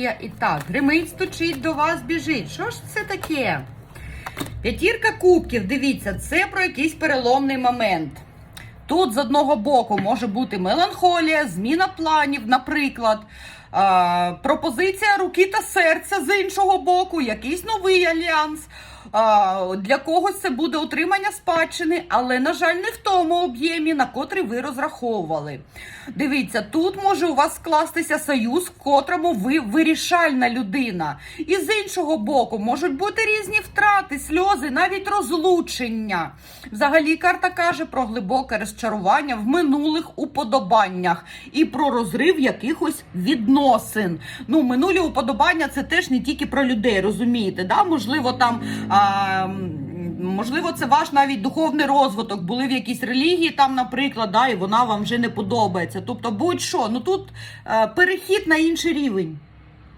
І так, гримить, стучить, до вас біжить. Що ж це таке? П'ятірка кубків, дивіться, це про якийсь переломний момент. Тут з одного боку може бути меланхолія, зміна планів, наприклад, пропозиція руки та серця з іншого боку, якийсь новий альянс. Е, для когось це буде отримання спадщини, але, на жаль, не в тому об'ємі, на котрий ви розраховували. Дивіться, тут може у вас скластися союз, в котрому ви вирішальна людина. І з іншого боку, можуть бути різні втрати, сльози, навіть розлучення. Взагалі, карта каже про глибоке розчарування в минулих уподобаннях і про розрив якихось відносин. Ну, минулі уподобання це теж не тільки про людей, розумієте? Да? Можливо, там. А, Можливо, це ваш навіть духовний розвиток. Були в якійсь релігії, там, наприклад, да, і вона вам вже не подобається. Тобто, будь-що, ну тут е, перехід на інший рівень.